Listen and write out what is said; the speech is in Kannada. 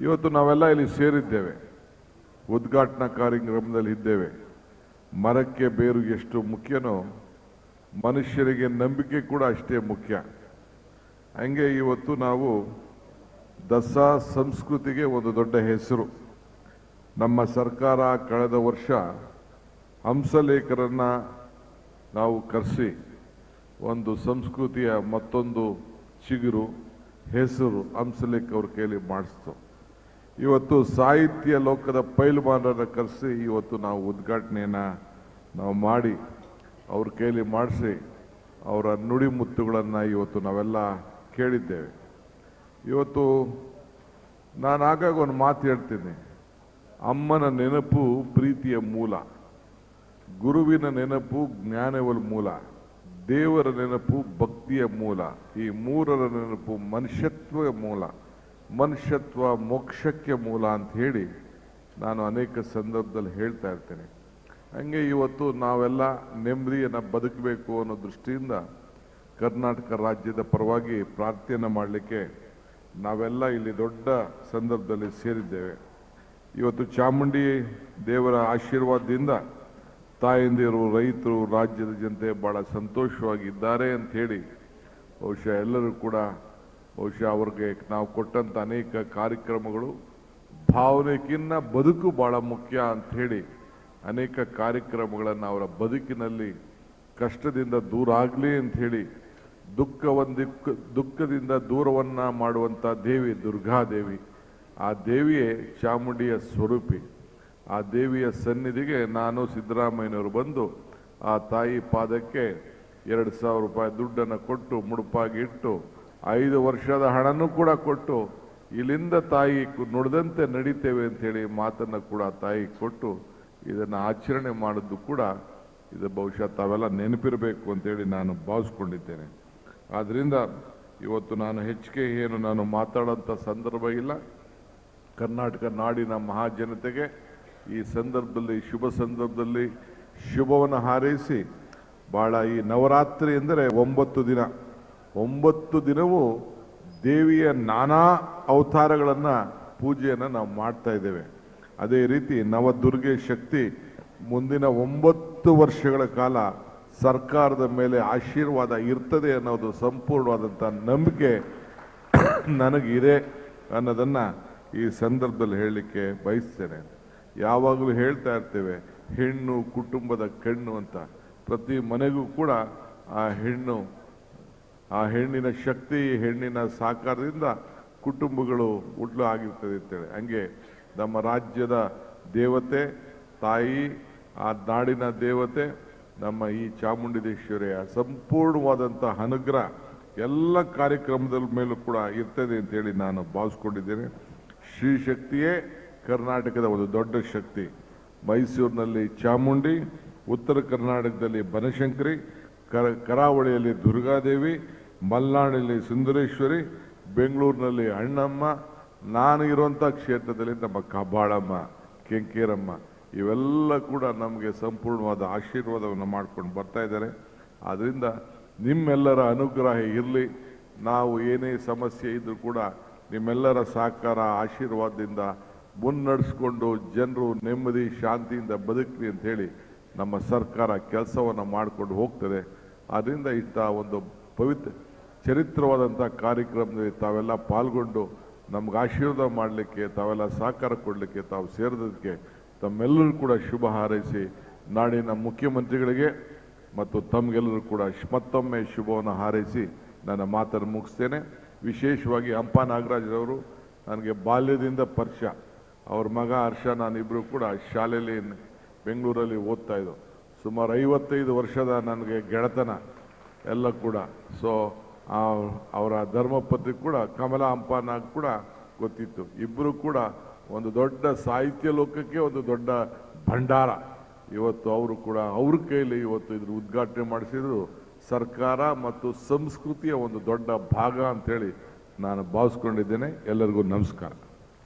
ಇವತ್ತು ನಾವೆಲ್ಲ ಇಲ್ಲಿ ಸೇರಿದ್ದೇವೆ. ಉದ್ಘಾಟನಾ ಕಾರ್ಯಕ್ರಮದಲ್ಲಿ ಇದ್ದೇವೆ. ಮರಕ್ಕೆ ಬೇರು ಎಷ್ಟು ಮುಖ್ಯನೋ ಮನುಷ್ಯರಿಗೆ ನಂಬಿಕೆ ಕೂಡ ಅಷ್ಟೇ ಮುಖ್ಯ. ಹಂಗೆ ಇವತ್ತು ನಾವು ದಸರಾ ಸಂಸ್ಕೃತಿಗೆ ಒಂದು ದೊಡ್ಡ ಹೆಸರು. ನಮ್ಮ ಸರ್ಕಾರ ಕಳೆದ ವರ್ಷ ಹಂಸಲೇಖರನ್ನು ನಾವು ಕರೆಸಿ ಒಂದು ಸಂಸ್ಕೃತಿಯ ಮತ್ತೊಂದು ಚಿಗುರು, ಹೆಸರು ಹಂಸಲೇಖ ಅವ್ರ ಕೈಲಿ ಮಾಡಿಸ್ತು. ಇವತ್ತು ಸಾಹಿತ್ಯ ಲೋಕದ ಪೈಲ್ವಾನರನ್ನ ಕರೆಸಿ ಇವತ್ತು ನಾವು ಉದ್ಘಾಟನೆಯನ್ನು ನಾವು ಮಾಡಿ, ಅವ್ರ ಕೈಲಿ ಮಾಡಿಸಿ, ಅವರ ನುಡಿಮುತ್ತುಗಳನ್ನು ಇವತ್ತು ನಾವೆಲ್ಲ ಕೇಳಿದ್ದೇವೆ. ಇವತ್ತು ನಾನು ಆಗಾಗ ಒಂದು ಮಾತು ಹೇಳ್ತೀನಿ. ಅಮ್ಮನ ನೆನಪು ಪ್ರೀತಿಯ ಮೂಲ, ಗುರುವಿನ ನೆನಪು ಜ್ಞಾನವಲ್ ಮೂಲ, ದೇವರ ನೆನಪು ಭಕ್ತಿಯ ಮೂಲ, ಈ ಮೂರರ ನೆನಪು ಮನುಷ್ಯತ್ವ ಮೂಲ. ಮನುಷ್ಯತ್ವ ಮೋಕ್ಷಕ್ಕೆ ಮೂಲ ಅಂತ ಹೇಳಿ ನಾನು ಅನೇಕ ಸಂದರ್ಭದಲ್ಲಿ ಹೇಳ್ತಾ ಇರ್ತೇನೆ. ಹಂಗೆ ಇವತ್ತು ನಾವೆಲ್ಲ ನೆಮ್ಮದಿಯನ್ನು ಬದುಕಬೇಕು ಅನ್ನೋ ದೃಷ್ಟಿಯಿಂದ ಕರ್ನಾಟಕ ರಾಜ್ಯದ ಪರವಾಗಿ ಪ್ರಾರ್ಥನೆ ಮಾಡಲಿಕ್ಕೆ ನಾವೆಲ್ಲ ಇಲ್ಲಿ ದೊಡ್ಡ ಸಂದರ್ಭದಲ್ಲಿ ಸೇರಿದ್ದೇವೆ. ಇವತ್ತು ಚಾಮುಂಡಿ ದೇವರ ಆಶೀರ್ವಾದದಿಂದ ತಾಯಂದಿರು, ರೈತರು, ರಾಜ್ಯದ ಜನತೆ ಭಾಳ ಸಂತೋಷವಾಗಿದ್ದಾರೆ ಅಂತ ಹೇಳಿ ಬಹುಶಃ ಎಲ್ಲರೂ ಕೂಡ ಬಹುಶಃ ಅವ್ರಿಗೆ ನಾವು ಕೊಟ್ಟಂತ ಅನೇಕ ಕಾರ್ಯಕ್ರಮಗಳು ಭಾವನೆಗಿನ್ನ ಬದುಕು ಬಹಳ ಮುಖ್ಯ ಅಂತ ಹೇಳಿ ಅನೇಕ ಕಾರ್ಯಕ್ರಮಗಳನ್ನು ಅವರ ಬದುಕಿನಲ್ಲಿ ಕಷ್ಟದಿಂದ ದೂರ ಆಗಲಿ ಅಂತ ಹೇಳಿ ದುಃಖವೊಂದು ದುಃಖದಿಂದ ದೂರವನ್ನ ಮಾಡುವಂಥ ದೇವಿ ದುರ್ಗಾದೇವಿ ಆ ದೇವಿಯೇ ಚಾಮುಂಡಿಯ ಸ್ವರೂಪಿ. ಆ ದೇವಿಯ ಸನ್ನಿಧಿಗೆ ನಾನು ಸಿದ್ದರಾಮಯ್ಯನವರು ಬಂದು ಆ ತಾಯಿ ಪಾದಕ್ಕೆ ಎರಡು ಸಾವಿರ ರೂಪಾಯಿ ದುಡ್ಡನ್ನು ಕೊಟ್ಟು ಮುಡುಪಾಗಿ ಇಟ್ಟು ಐದು ವರ್ಷದ ಹಣನೂ ಕೂಡ ಕೊಟ್ಟು, ಇಲ್ಲಿಂದ ತಾಯಿ ನುಡಿದಂತೆ ನಡೀತೇವೆ ಅಂತೇಳಿ ಮಾತನ್ನು ಕೂಡ ತಾಯಿ ಕೊಟ್ಟು, ಇದನ್ನು ಆಚರಣೆ ಮಾಡಿದ್ದು ಕೂಡ ಇದು ಬಹುಶಃ ತಾವೆಲ್ಲ ನೆನಪಿರಬೇಕು ಅಂತೇಳಿ ನಾನು ಭಾವಿಸ್ಕೊಂಡಿದ್ದೇನೆ. ಆದ್ದರಿಂದ ಇವತ್ತು ನಾನು ಹೆಚ್ಚಿಗೆ ಏನು ನಾನು ಮಾತಾಡೋಂಥ ಸಂದರ್ಭ ಇಲ್ಲ. ಕರ್ನಾಟಕ ನಾಡಿನ ಮಹಾಜನತೆಗೆ ಈ ಸಂದರ್ಭದಲ್ಲಿ, ಶುಭ ಸಂದರ್ಭದಲ್ಲಿ ಶುಭವನ್ನು ಹಾರೈಸಿ ಭಾಳ ಈ ನವರಾತ್ರಿ ಎಂದರೆ ಒಂಬತ್ತು ದಿನ. ಒಂಬತ್ತು ದಿನವೂ ದೇವಿಯ ನಾನಾ ಅವತಾರಗಳನ್ನು ಪೂಜೆಯನ್ನು ನಾವು ಮಾಡ್ತಾ ಇದ್ದೇವೆ. ಅದೇ ರೀತಿ ನವದುರ್ಗೆ ಶಕ್ತಿ ಮುಂದಿನ ಒಂಬತ್ತು ವರ್ಷಗಳ ಕಾಲ ಸರ್ಕಾರದ ಮೇಲೆ ಆಶೀರ್ವಾದ ಇರ್ತದೆ ಅನ್ನೋದು ಸಂಪೂರ್ಣವಾದಂಥ ನಂಬಿಕೆ ನನಗಿದೆ ಅನ್ನೋದನ್ನು ಈ ಸಂದರ್ಭದಲ್ಲಿ ಹೇಳಲಿಕ್ಕೆ ಬಯಸ್ತೇನೆ. ಯಾವಾಗಲೂ ಹೇಳ್ತಾ ಇರ್ತೇವೆ, ಹೆಣ್ಣು ಕುಟುಂಬದ ಕಣ್ಣು ಅಂತ. ಪ್ರತಿ ಮನೆಗೂ ಕೂಡ ಆ ಹೆಣ್ಣು ಆ ಹೆಣ್ಣಿನ ಶಕ್ತಿ, ಹೆಣ್ಣಿನ ಸಾಕಾರದಿಂದ ಕುಟುಂಬಗಳು ಉಡ್ಲು ಆಗಿರ್ತದೆ ಅಂತೇಳಿ. ಹಂಗೆ ನಮ್ಮ ರಾಜ್ಯದ ದೇವತೆ, ತಾಯಿ, ಆ ನಾಡಿನ ದೇವತೆ, ನಮ್ಮ ಈ ಚಾಮುಂಡೇಶ್ವರಿಯ ಸಂಪೂರ್ಣವಾದಂಥ ಅನುಗ್ರಹ ಎಲ್ಲ ಕಾರ್ಯಕ್ರಮದ ಮೇಲೂ ಕೂಡ ಇರ್ತದೆ ಅಂತೇಳಿ ನಾನು ಭಾವಿಸ್ಕೊಂಡಿದ್ದೇನೆ. ಶ್ರೀ ಶಕ್ತಿಯೇ ಕರ್ನಾಟಕದ ಒಂದು ದೊಡ್ಡ ಶಕ್ತಿ. ಮೈಸೂರಿನಲ್ಲಿ ಚಾಮುಂಡಿ, ಉತ್ತರ ಕರ್ನಾಟಕದಲ್ಲಿ ಬನಶಂಕರಿ ಕರ, ಕರಾವಳಿಯಲ್ಲಿ ದುರ್ಗಾದೇವಿ ಮಲ್ನಾಡಲ್ಲಿ ಸುಂದರೇಶ್ವರಿ, ಬೆಂಗಳೂರಿನಲ್ಲಿ ಅಣ್ಣಮ್ಮ, ನಾನು ಇರುವಂಥ ಕ್ಷೇತ್ರದಲ್ಲಿ ನಮ್ಮ ಕಬಾಳಮ್ಮ, ಕೆಂಕೇರಮ್ಮ, ಇವೆಲ್ಲ ಕೂಡ ನಮಗೆ ಸಂಪೂರ್ಣವಾದ ಆಶೀರ್ವಾದವನ್ನು ಮಾಡ್ಕೊಂಡು ಬರ್ತಾ ಇದ್ದಾರೆ. ಆದ್ದರಿಂದ ನಿಮ್ಮೆಲ್ಲರ ಅನುಗ್ರಹ ಇರಲಿ. ನಾವು ಏನೇ ಸಮಸ್ಯೆ ಇದ್ದರೂ ಕೂಡ ನಿಮ್ಮೆಲ್ಲರ ಸಹಕಾರ, ಆಶೀರ್ವಾದದಿಂದ ಮುನ್ನಡೆಸ್ಕೊಂಡು ಜನರು ನೆಮ್ಮದಿ, ಶಾಂತಿಯಿಂದ ಬದುಕಲಿ ಅಂತ ಹೇಳಿ ನಮ್ಮ ಸರ್ಕಾರ ಕೆಲಸವನ್ನು ಮಾಡಿಕೊಂಡು ಹೋಗ್ತದೆ. ಆದ್ದರಿಂದ ಇಂಥ ಒಂದು ಪವಿತ್ರ, ಚರಿತ್ರವಾದಂಥ ಕಾರ್ಯಕ್ರಮದಲ್ಲಿ ತಾವೆಲ್ಲ ಪಾಲ್ಗೊಂಡು ನಮ್ಗೆ ಆಶೀರ್ವಾದ ಮಾಡಲಿಕ್ಕೆ, ತಾವೆಲ್ಲ ಸಹಕಾರ ಕೊಡಲಿಕ್ಕೆ, ತಾವು ಸೇರಿದಕ್ಕೆ ತಮ್ಮೆಲ್ಲರೂ ಕೂಡ ಶುಭ ಹಾರೈಸಿ, ನಾಡಿನ ಮುಖ್ಯಮಂತ್ರಿಗಳಿಗೆ ಮತ್ತು ತಮಗೆಲ್ಲರೂ ಕೂಡ ಮತ್ತೊಮ್ಮೆ ಶುಭವನ್ನು ಹಾರೈಸಿ ನನ್ನ ಮಾತನ್ನು ಮುಗಿಸ್ತೇನೆ. ವಿಶೇಷವಾಗಿ ಹಂಪ ನಾಗರಾಜರವರು ನನಗೆ ಬಾಲ್ಯದಿಂದ ಪರಿಚಯ. ಅವ್ರ ಮಗ ಹರ್ಷ ನಾನಿಬ್ಬರು ಕೂಡ ಶಾಲೆಯಲ್ಲಿ ಬೆಂಗಳೂರಲ್ಲಿ ಓದ್ತಾ ಇದ್ದು. ಸುಮಾರು ಐವತ್ತೈದು ವರ್ಷದ ನನಗೆ ಗೆಳೆತನ ಎಲ್ಲ ಕೂಡ. ಸೊ ಅವರ ಧರ್ಮಪತ್ನಿ ಕೂಡ, ಕಮಲಾ ಹಂಪನಾಗ್ ಕೂಡ ಗೊತ್ತಿತ್ತು. ಇಬ್ಬರು ಕೂಡ ಒಂದು ದೊಡ್ಡ ಸಾಹಿತ್ಯ ಲೋಕಕ್ಕೆ ಒಂದು ದೊಡ್ಡ ಭಂಡಾರ. ಇವತ್ತು ಅವರು ಕೂಡ, ಅವ್ರ ಕೈಲಿ ಇವತ್ತು ಇದ್ರ ಉದ್ಘಾಟನೆ ಮಾಡಿಸಿದ್ರು. ಸರ್ಕಾರ ಮತ್ತು ಸಂಸ್ಕೃತಿಯ ಒಂದು ದೊಡ್ಡ ಭಾಗ ಅಂತೇಳಿ ನಾನು ಭಾವಿಸ್ಕೊಂಡಿದ್ದೇನೆ. ಎಲ್ಲರಿಗೂ ನಮಸ್ಕಾರ.